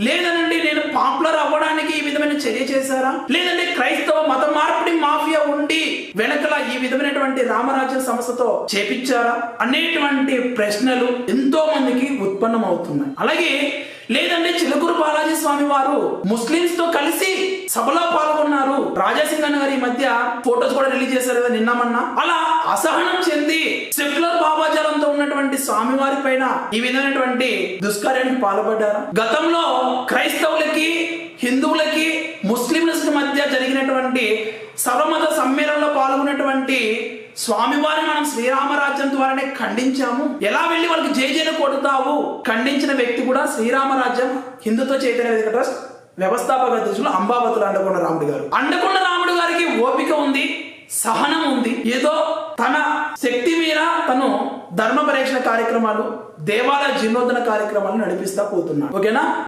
లేదనండి నేను పాపులర్ అవ్వడానికి ఈ విధమైన చర్య చేశారా? లేదంటే క్రైస్తవ మత మార్పిడి మాఫియా ఉండి వెనకల ఈ విధమైనటువంటి రామరాజ్య సంస్థతో చేపించారా? అనేటువంటి ప్రశ్నలు ఎంతో మందికి ఉత్పన్నం అవుతున్నాయి అలాగే లేదంటే చిలుకూరు బాలాజీ స్వామి వారు ముస్లింస్తో కలిసి సభలో పాల్గొన్నారు. రాజాసింగన్ గారి ఈ మధ్య ఫోటోస్ కూడా రిలీజ్ చేశారు కదా నిన్నమన్నా అలా అసహనం చెంది స్వామివారి స్వామి పైన ఈ విధమైనటువంటి దుష్కార్యానికి పాల్పడ్డారు? గతంలో క్రైస్తవులకి హిందువులకి ముస్లింలకి మధ్య జరిగినటువంటి సర్వమత సమ్మేళనంలో పాల్గొన్నటువంటి స్వామివారిని మనం శ్రీరామరాజ్యం ద్వారానే ఖండించాము. ఎలా వెళ్ళి వాళ్ళకి జై జైలు కొడతావు? ఖండించిన వ్యక్తి కూడా శ్రీరామరాజ్యం హిందుత్వ చైతన్య ట్రస్ట్ వ్యవస్థాపక అధ్యక్షులు అంబాబతులు అండకొండ రాముడు గారు. అండకొండ రాముడు గారికి ఓపిక ఉంది సహనం ఉంది. ఏదో తన శక్తి తను ధర్మ పరీక్షణ కార్యక్రమాలు దేవాలయ జీర్ణోద్ధరణ కార్యక్రమాలు నడిపిస్తా పోతున్నాడు. ఓకేనా?